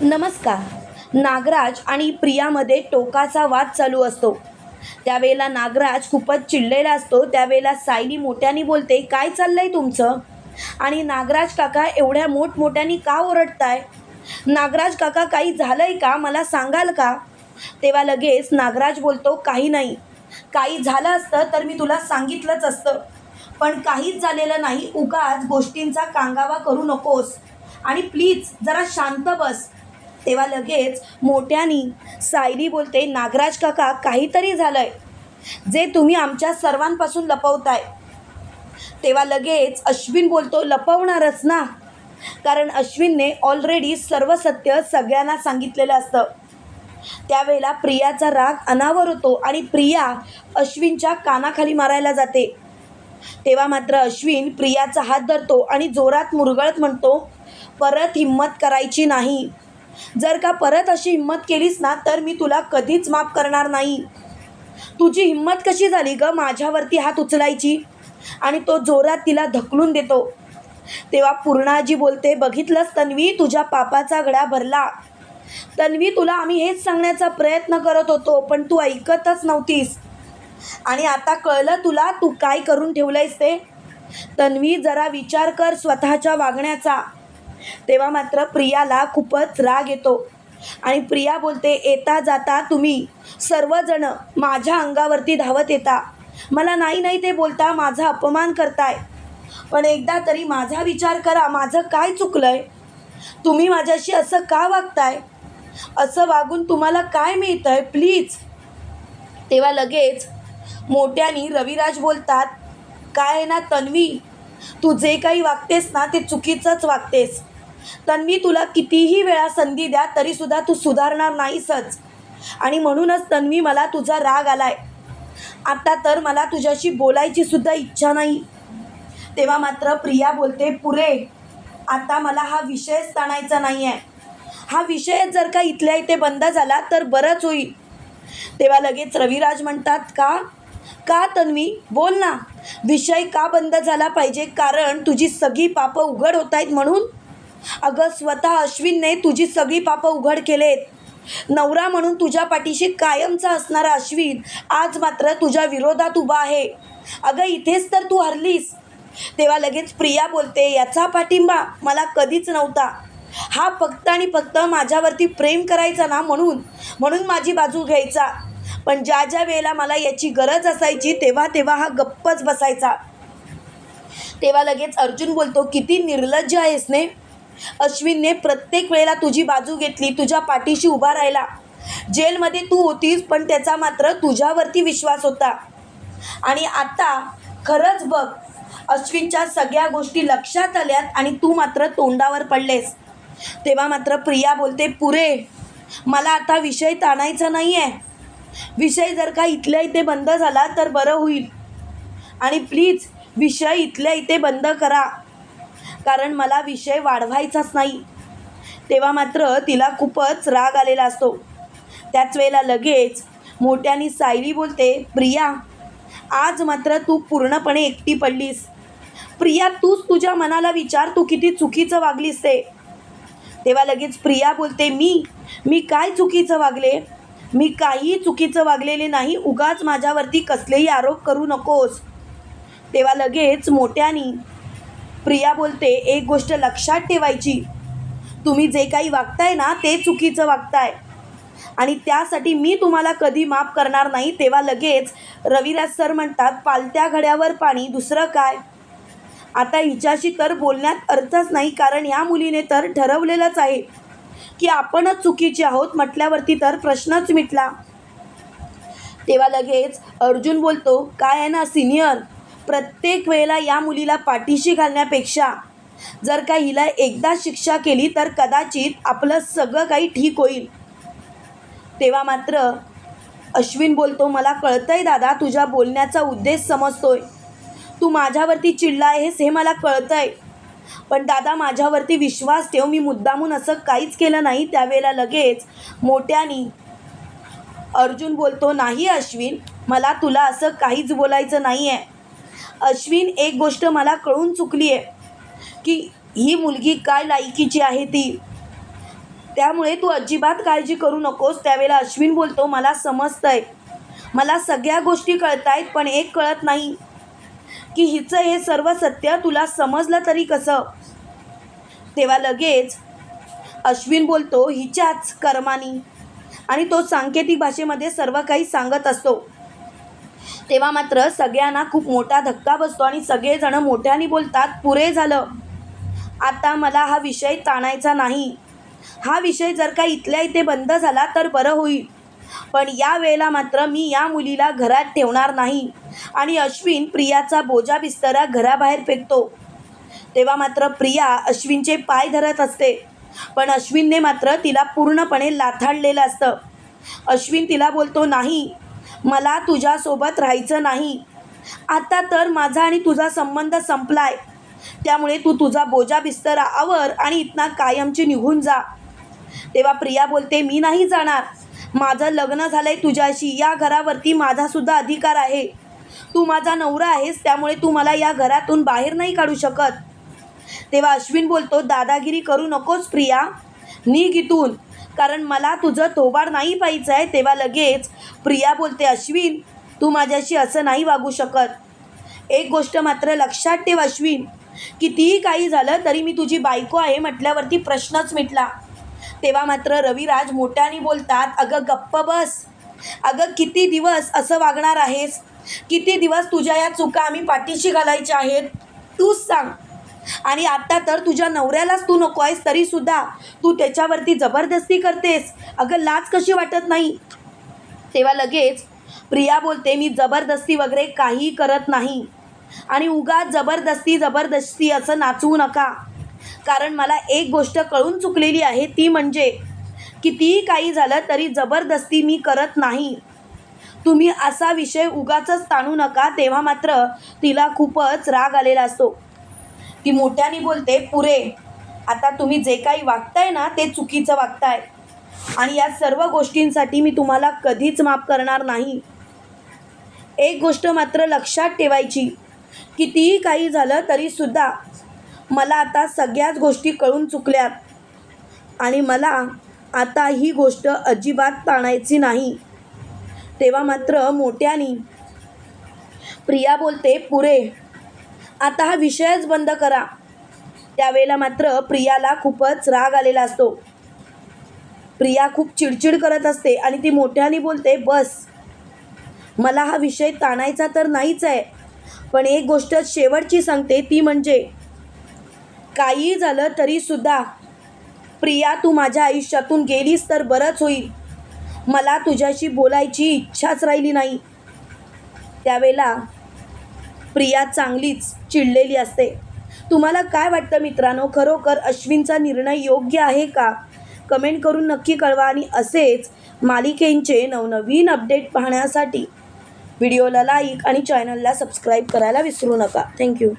नमस्कार. नागराज आणि प्रियामध्ये टोकाचा वाद चालू असतो. त्यावेळेला नागराज खूपच चिडलेला असतो. त्यावेळेला सायली मोठ्याने बोलते काय चाललंय तुमचं? आणि नागराज काका एवढ्या मोठमोठ्याने का ओरडताय? नागराज काका काही झालंय का? मला सांगाल का? तेव्हा लगेच नागराज बोलतो काही नाही. काही झालं असतं तर मी तुला सांगितलंच असतं. पण काहीच झालेलं नाही. उगाच गोष्टींचा कांगावा करू नकोस. आणि प्लीज जरा शांत बस. तेव्हा लगेच मोठ्यानी सायली बोलते नागराज काका काहीतरी झालं आहे जे तुम्ही आमच्या सर्वांपासून लपवताय. तेव्हा लगेच अश्विन बोलतो लपवणारच ना. कारण अश्विनने ऑलरेडी सर्व सत्य सगळ्यांना सांगितलेलं असतं. त्यावेळेला प्रियाचा राग अनावर होतो आणि प्रिया अश्विनच्या कानाखाली मारायला जाते. तेव्हा मात्र अश्विन प्रियाचा हात धरतो आणि जोरात मुरगळत म्हणतो परत हिंमत करायची नाही. जर का परत अशी हिंमत केलीस ना तर मी तुला कधीच माफ करणार नाही. तुझी हिंमत कशी झाली ग माझ्यावरती हात उचलायची? आणि तो जोरात तिला धकलून देतो. तेव्हा पूर्णाजी बोलते बघितलंस तन्वी तुझ्या पापाचा गडा भरला. तन्वी तुला आम्ही हेच सांगण्याचा प्रयत्न करत होतो पण तू ऐकतच नव्हतीस. आणि आता कळलं तुला तू काय करून ठेवलंयस ते? तन्वी जरा विचार कर स्वतःच्या वागण्याचा. तेव्हा मात्र प्रियाला खूपच राग येतो. आणि प्रिया बोलते येता जाता तुम्ही. सर्वजण माझ्या अंगावरती धावत येता. मला नाही नाही ते बोलता माझा अपमान करताय. पण एकदा तरी माझा विचार करा माझं काय चुकलंय? तुम्ही माझ्याशी असं का वागताय? असं वागून तुम्हाला काय मिळतंय? प्लीज. तेव्हा लगेच मोठ्यानी रविराज बोलतात काय आहे ना तन्वी? तू जे काही वागतेस ना ते चुकीचंच वागतेस. तन्वी तुला कितीही वेळा संधी द्या तरीसुद्धा तू सुधारणार नाहीसच. आणि म्हणूनच तन्वी मला तुझा राग आलाय. आता तर मला तुझ्याशी बोलायची सुद्धा इच्छा नाही. तेव्हा मात्र प्रिया बोलते पुरे आता मला हा विषयच ताणायचा नाही आहे हा विषय जर का इथल्या इथे बंद झाला तर बरंच होईल. तेव्हा लगेच रविराज म्हणतात का? का तन्वी? बोल ना. विषय का बंद झाला पाहिजे? कारण तुझी सगळी पापं उघड होत आहेत म्हणून अगं स्वतः अश्विनने तुझी सगळी पापं उघड केलेत. नवरा म्हणून तुझ्या पाठीशी कायमचा असणारा अश्विन आज मात्र तुझ्या विरोधात उभा आहे. अगं इथेच तर तू हरलीस. तेव्हा लगेच प्रिया बोलते याचा पाठिंबा मला कधीच नव्हता. हा फक्त आणि फक्त माझ्यावरती प्रेम करायचा ना म्हणून म्हणून माझी बाजू घ्यायचा. पण ज्या ज्या वेळेला मला याची गरज असायची तेव्हा तेव्हा हा गप्पच बसायचा. तेव्हा लगेच अर्जुन बोलतो किती निर्लज्ज आहेस ने. अश्विनने प्रत्येक वेळेला तुझी बाजू घेतली तुझ्या पाठीशी उभा राहिला. जेलमध्ये तू होतीस पण त्याचा मात्र तुझ्यावरती विश्वास होता. आणि आता खरंच बघ अश्विनच्या सगळ्या गोष्टी लक्षात आल्यात आणि तू मात्र तोंडावर पडलेस. तेव्हा मात्र प्रिया बोलते पुरे मला आता विषय ताणायचा नाही आहे विषय जर का इथल्या इथे बंद झाला तर बरं होईल. आणि प्लीज विषय इथल्या इथे बंद करा. कारण मला विषय वाढवायचाच नाही. तेव्हा मात्र तिला खूपच राग आलेला असतो. त्याच वेळेला लगेच मोठ्यानी सायली बोलते प्रिया आज मात्र तू पूर्णपणे एकटी पडलीस. प्रिया तूच तुझ्या मनाला विचार तू किती चुकीचं वागलीस ते. तेव्हा लगेच प्रिया बोलते मी मी काय चुकीचं वागले? मी काही चुकीचं वागलेले नाही उगाच माझ्यावरती कसलेही आरोप करू नकोस. तेव्हा लगेच मोठ्यानी प्रिया बोलते एक गोष्ट लक्षात ठेवायची. तुम्ही जे काही वागताय ना ते चुकीचं वागताय. आणि त्यासाठी मी तुम्हाला कधी माफ करणार नाही तेव्हा लगेच रविराज सर म्हणतात पालत्या घड्यावर पाणी दुसरं काय? आता हिच्याशी तर बोलण्यात अर्थच नाही कारण या मुलीने तर ठरवलेलंच आहे की आपणच चुकीचे आहोत म्हटल्यावरती तर प्रश्नच मिटला. तेव्हा लगेच अर्जुन बोलतो काय आहे ना सिनियर? प्रत्येक वेळेला या मुलीला पाठीशी घालण्यापेक्षा जर का हिला एकदा शिक्षा केली तर कदाचित आपलं सगळं काही ठीक होईल. तेव्हा मात्र अश्विन बोलतो मला कळतंय दादा तुझ्या बोलण्याचा उद्देश समजतोय. तू माझ्यावरती चिडला आहेस हे मला कळतंय. पण दादा माझ्यावरती विश्वास ठेव मी मुद्दामून असं काहीच केलं नाही. त्यावेळेला लगेच मोठ्यानी अर्जुन बोलतो नाही अश्विन मला तुला असं काहीच बोलायचं नाही आहे अश्विन एक गोष्ट मला कळून चुकली आहे की ही मुलगी काय लायकीची आहे ती. त्यामुळे तू अजिबात काळजी करू नकोस. त्यावेळेला अश्विन बोलतो मला समजतंय. मला सगळ्या गोष्टी कळत आहेत पण एक कळत नाही की हिचं हे सर्व सत्य तुला समजलं तरी कसं? तेव्हा लगेच अश्विन बोलतो हिच्याच कर्मानी. आणि तो सांकेतिक भाषेमध्ये सर्व काही सांगत असतो. तेव्हा मात्र सगळ्यांना खूप मोठा धक्का बसतो आणि सगळेजण मोठ्याने बोलतात पुरे झालं. आता मला हा विषय ताणायचा नाही. हा विषय जर का इथल्या इथे बंद झाला तर बरं होईल. पण या वेळेला मात्र मी या मुलीला घरात ठेवणार नाही आणि अश्विन प्रियाचा बोजा बिस्तरा घराबाहेर फेकतो. तेव्हा मात्र प्रिया अश्विनचे पाय धरत असते. पण अश्विनने मात्र तिला पूर्णपणे लाथाडलेलं असतं. अश्विन तिला बोलतो नाही मला तुझ्यासोबत राहायचं नाही. आता तर माझा आणि तुझा संबंध संपलाय. त्यामुळे तू तुझा बोजा बिस्तरा आवर आणि इथना कायमची निघून जा. तेव्हा प्रिया बोलते मी नाही जाणार. माझं लग्न झालंय तुझ्याशी. या घरावरती माझासुद्धा अधिकार आहे. तू माझा नवरा आहेस त्यामुळे तू मला या घरातून बाहेर नाही काढू शकत. तेव्हा अश्विन बोलतो दादागिरी करू नकोस प्रिया. निघ इथून. कारण मला तुझं थोबाड नाही पाहिजे. आहे तेव्हा लगेच प्रिया बोलते अश्विन तू माझ्याशी असं नाही वागू शकत. एक गोष्ट मात्र लक्षात ठेव अश्विन. कितीही काही झालं तरी मी तुझी बायको आहे म्हटल्यावरती प्रश्नच मिटला. तेव्हा मात्र रविराज मोठ्याने बोलतात अगं गप्प बस. अगं किती दिवस असं वागणार आहेस? किती दिवस तुझ्या या चुका आम्ही पाठीशी घालायच्या आहेत? तूच सांग. आणि आता तर तुझ्या नवऱ्यालाच तू नको आहेस तरीसुद्धा तू त्याच्यावरती जबरदस्ती करतेस. अगं लाच कशी वाटत नाही? तेव्हा लगेच प्रिया बोलते मी जबरदस्ती वगैरे काही करत नाही. आणि उगा जबरदस्ती जबरदस्ती असं नाचवू नका. कारण मला एक गोष्ट कळून चुकलेली आहे ती म्हणजे कितीही काही झालं तरी जबरदस्ती मी करत नाही. तुम्ही असा विषय उगाचच ताणू नका तेव्हा मात्र तिला खूपच राग आलेला असतो. ती मोठ्याने बोलते पुरे आता तुम्ही जे काही वागताय ना ते चुकीचं वागताय. आणि या सर्व गोष्टींसाठी मी तुम्हाला कधीच माफ करणार नाही. एक गोष्ट मात्र लक्षात ठेवायची कितीही काही झालं तरीसुद्धा मला आता सगळ्याच गोष्टी कळून चुकल्यात. आणि मला आता ही गोष्ट अजिबात ताणायची नाही. तेव्हा मात्र मोठ्यानी प्रिया बोलते पुरे आता हा विषयच बंद करा. त्यावेळेला मात्र प्रियाला खूपच राग आलेला असतो. प्रिया खूप चिडचिड करत असते आणि ती मोठ्याने बोलते बस. मला हा विषय ताणायचा तर नाहीच आहे. पण एक गोष्ट शेवटची सांगते ती म्हणजे काही झालं तरीसुद्धा प्रिया तू माझ्या आयुष्यातून गेलीस तर बरंच होईल. मला तुझ्याशी बोलायची इच्छाच राहिली नाही. त्यावेळेला प्रिया चांगलीच चिडलेली असते. तुम्हाला काय वाटतं मित्रांनो? खरोखर अश्विनचा निर्णय योग्य आहे का? कमेंट करून नक्की कळवा आणि असेच मालिकेंचे नवनवीन अपडेट पाहण्यासाठी व्हिडिओला लाईक आणि चॅनलला सबस्क्राईब करायला विसरू नका. थँक्यू.